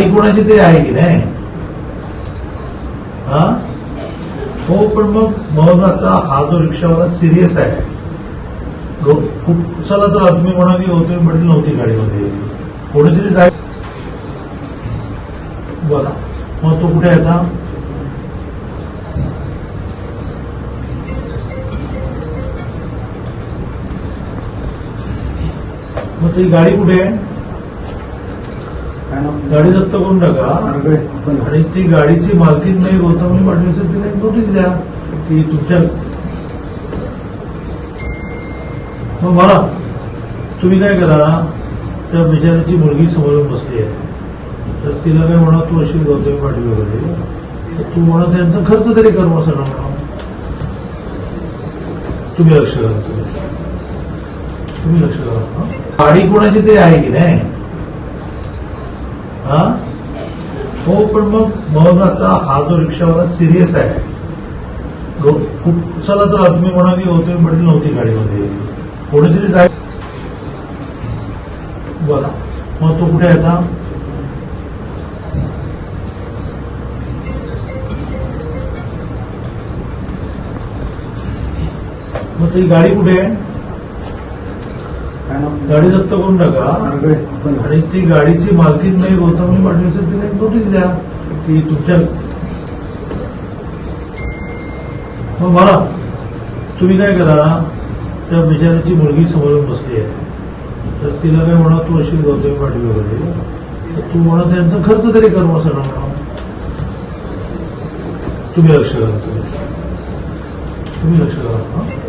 गाडी कोणाची तरी आहे की नाही? हा? हो पण मग मग आता हा जो रिक्षावाला सिरियस आहे. खूप चला तर तुम्ही म्हणा की होते म्हटली नव्हती गाडीमध्ये. कोणीतरी जाय बरा मग तो कुठे आहे आता? मग ती गाडी कुठे आहे? गाडी जप्त करून टाका. आणि ती गाडीची मालकीन नाही गौतमी पाटील तिला एक नोटीस द्या. की तुमच्या मग मला तुम्ही काय करा? त्या बिचाराची मुलगी समोरून बसली आहे. तर तिला काय म्हणा तू अशी गौतमी पाटील वगैरे. तर तू म्हणा त्यांचा खर्च तरी कर सगळं म्हणा. तुम्ही लक्ष करा तुम्ही. तुम्ही लक्ष करा? गाडी कोणाची तरी आहे की नाही? हा? हो पण मग म्हणून आता हा जो रिक्षावाला सिरियस आहे खूप चला तर हो, तुम्ही म्हणा की होते म्हटली नव्हती गाडीमध्ये. कोणीतरी जाय बघा मग तो कुठे आहे आता? मग ती गाडी कुठे आहे? गाडी जप्त करून टाका. आणि ती गाडीची मालकीन नाही गौतमी पाटील एक नोटीस द्या. की तुमच्या मग मला तुम्ही काय करा त्या बिचाराची मुलगी समोरून बसली आहे. तर तिला काय म्हणा तू अशी गौतमी पाटील वगैरे. तर तू म्हणा त्यांचा खर्च तरी कर मग सगळं म्हणा. तुम्ही लक्ष करा तुम्ही. तुम्ही लक्ष करा हं?